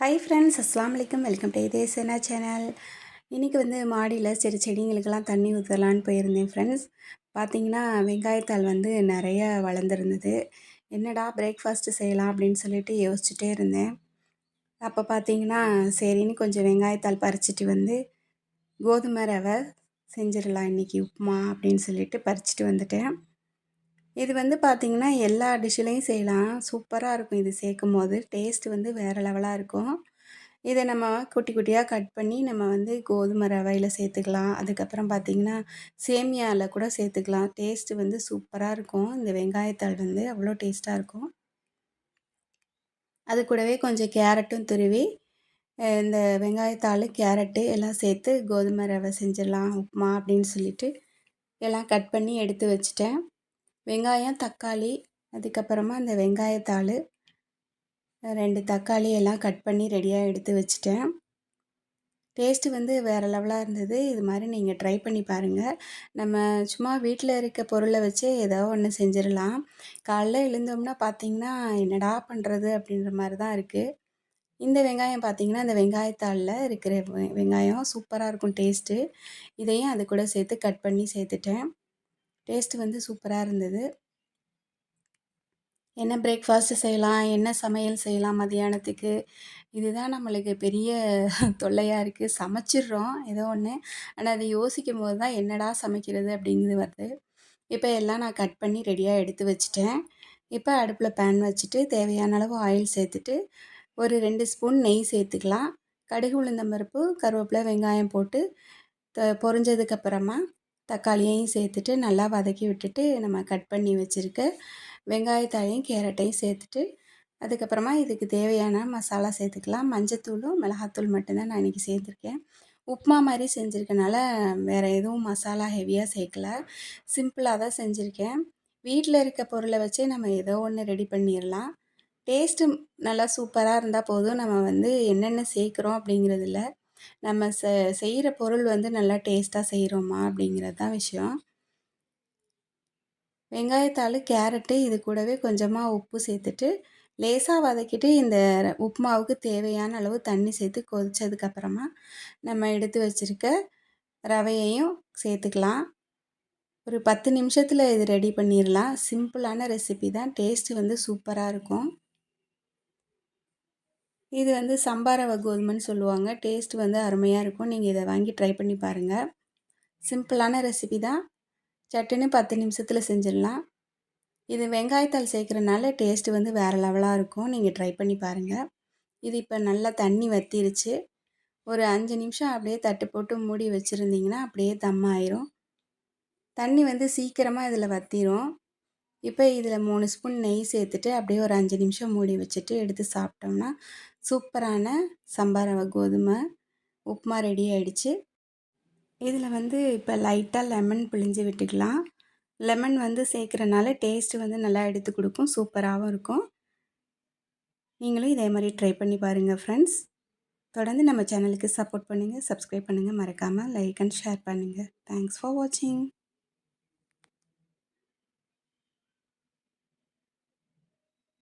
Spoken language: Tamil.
ஹை ஃப்ரெண்ட்ஸ் அஸ்லாம் வலைக்கம் வெல்கம் டு இதே சேனா சேனல் இன்றைக்கி வந்து மாடியில் சரி செடிங்களுக்கெல்லாம் தண்ணி ஊற்றலான்னு போயிருந்தேன் ஃப்ரெண்ட்ஸ் பார்த்தீங்கன்னா வெங்காயத்தால் வந்து நிறைய வளர்ந்துருந்தது. என்னடா பிரேக்ஃபாஸ்ட்டு செய்யலாம் அப்படின்னு சொல்லிட்டு யோசிச்சுட்டே இருந்தேன். அப்போ பார்த்தீங்கன்னா சரின்னு கொஞ்சம் வெங்காயத்தால் பறிச்சிட்டு வந்து கோதுமை ரவை செஞ்சிடலாம் இன்றைக்கி உப்புமா அப்படின்னு சொல்லிட்டு பறிச்சிட்டு வந்துட்டேன். இது வந்து பார்த்திங்கன்னா எல்லா டிஷ்ஷிலையும் செய்யலாம். சூப்பராக இருக்கும் இது சேர்க்கும் போது டேஸ்ட் வந்து வேறு லெவலாக இருக்கும். இதை நம்ம குட்டி குட்டியாக கட் பண்ணி நம்ம வந்து கோதுமை ரவையில் சேர்த்துக்கலாம். அதுக்கப்புறம் பார்த்திங்கன்னா சேமியாவில் கூட சேர்த்துக்கலாம். டேஸ்ட்டு வந்து சூப்பராக இருக்கும். இந்த வெங்காயத்தாள் வந்து அவ்வளோ டேஸ்ட்டாக இருக்கும். அது கூடவே கொஞ்சம் கேரட்டும் துருவி இந்த வெங்காயத்தாள் கேரட்டு எல்லாம் சேர்த்து கோதுமை ரவை செஞ்சிடலாம். உப்புமா அப்படின்னு சொல்லிட்டு எல்லாம் கட் பண்ணி எடுத்து வச்சுட்டேன். வெங்காயம் தக்காளி அதுக்கப்புறமா அந்த வெங்காயத்தாள் ரெண்டு தக்காளி எல்லாம் கட் பண்ணி ரெடியாக எடுத்து வச்சுட்டேன். டேஸ்ட்டு வந்து வேறு லெவலாக இருந்தது. இது மாதிரி நீங்கள் ட்ரை பண்ணி பாருங்கள் நம்ம சும்மா வீட்டில் இருக்க பொருளை வச்சு ஏதோ ஒன்று செஞ்சிடலாம். காலைல எழுந்தோம்னா பார்த்திங்கன்னா என்னடா பண்ணுறது அப்படின்ற மாதிரி தான் இருக்குது இந்த வெங்காயம் பார்த்திங்கன்னா அந்த வெங்காயத்தாளில் இருக்கிற வெங்காயம் சூப்பராக இருக்கும் டேஸ்ட்டு இதையும் அது கூட சேர்த்து கட் பண்ணி சேர்த்துட்டேன். டேஸ்ட்டு வந்து சூப்பராக இருந்தது. என்ன பிரேக்ஃபாஸ்ட்டு செய்யலாம் என்ன சமையல் செய்யலாம் மதியானத்துக்கு? இதுதான் நம்மளுக்கு பெரிய தொல்லையாக இருக்குது சமைச்சிடுறோம் ஏதோ ஒன்று ஆனால் அதை யோசிக்கும் போது தான் என்னடா சமைக்கிறது அப்படிங்கிறது வருது. இப்போ எல்லாம் நான் கட் பண்ணி ரெடியாக எடுத்து வச்சுட்டேன். இப்போ அடுப்பில் பேன் வச்சுட்டு தேவையான அளவு ஆயில் சேர்த்துட்டு ஒரு ரெண்டு ஸ்பூன் நெய் சேர்த்துக்கலாம். கடுகு உளுந்தம்பருப்பு கருவேப்பிலை வெங்காயம் போட்டு த பொரிஞ்சதுக்கப்புறமா தக்காளியையும் சேர்த்துட்டு நல்லா வதக்கி விட்டுட்டு நம்ம கட் பண்ணி வச்சுருக்க வெங்காயத்தாழையும் கேரட்டையும் சேர்த்துட்டு அதுக்கப்புறமா இதுக்கு தேவையான மசாலா சேர்த்துக்கலாம். மஞ்சத்தூளும் மிளகாத்தூள் மட்டும்தான் நான் இன்றைக்கி சேர்த்துருக்கேன். உப்புமா மாதிரி செஞ்சுருக்கனால வேறு எதுவும் மசாலா ஹெவியாக சேர்க்கல. சிம்பிளாக தான் செஞ்சுருக்கேன். வீட்டில் இருக்க பொருளை வச்சே நம்ம ஏதோ ஒன்று ரெடி பண்ணிடலாம் டேஸ்ட்டு நல்லா சூப்பராக இருந்தால் போதும். நம்ம வந்து என்னென்ன சேர்க்குறோம் அப்படிங்கிறதில்ல. நம்ம செ செய்கிற பொருள் வந்து நல்லா டேஸ்ட்டாக செய்கிறோமா அப்படிங்கிறது தான் விஷயம். வெங்காயத்தாள் கேரட்டு இது கூடவே கொஞ்சமாக உப்பு சேர்த்துட்டு லேசாக வதக்கிட்டு இந்த உப்புமாவுக்கு தேவையான அளவு தண்ணி சேர்த்து கொதித்ததுக்கப்புறமா நம்ம எடுத்து வச்சுருக்க ரவையையும் சேர்த்துக்கலாம். ஒரு பத்து நிமிஷத்தில் இது ரெடி பண்ணிடலாம் சிம்பிளான ரெசிபி தான். டேஸ்ட்டு வந்து சூப்பராக இருக்கும். இது வந்து சம்பாரவ கோதுமைன்னு சொல்லுவாங்க. டேஸ்ட் வந்து அருமையாக இருக்கும். நீங்கள் இதை வாங்கி ட்ரை பண்ணி பாருங்கள் சிம்பிளான ரெசிபி தான். சட்டுன்னு பத்து நிமிஷத்தில் செஞ்சிடலாம். இது வெங்காயத்தால் சேர்க்குறனால டேஸ்ட்டு வந்து வேறு லெவலாக இருக்கும். நீங்கள் ட்ரை பண்ணி பாருங்கள் இது இப்போ நல்லா தண்ணி வற்றிருச்சு ஒரு அஞ்சு நிமிஷம் அப்படியே தட்டு போட்டு மூடி வச்சுருந்திங்கன்னா அப்படியே தம்மாயிரும் தண்ணி வந்து சீக்கிரமாக இதில் வற்றிரும் இப்போ இதில் மூணு ஸ்பூன் நெய் சேர்த்துட்டு அப்படியே ஒரு அஞ்சு நிமிஷம் மூடி வச்சுட்டு எடுத்து சாப்பிட்டோம்னா சூப்பரான சம்பார் கோதுமை உப்புமா ரெடி ஆகிடுச்சு இதில் வந்து இப்போ லைட்டாக லெமன் பிழிஞ்சு விட்டுக்கலாம். லெமன் வந்து சேர்க்குறனால டேஸ்ட்டு வந்து நல்லா எடுத்து கொடுக்கும் சூப்பராகவும் இருக்கும். நீங்களும் இதே மாதிரி ட்ரை பண்ணி பாருங்கள் ஃப்ரெண்ட்ஸ். தொடர்ந்து நம்ம சேனலுக்கு சப்போர்ட் பண்ணுங்கள் சப்ஸ்கிரைப் பண்ணுங்கள் மறக்காமல் லைக் அண்ட் ஷேர் பண்ணுங்கள் தேங்க்ஸ் ஃபார் வாட்சிங்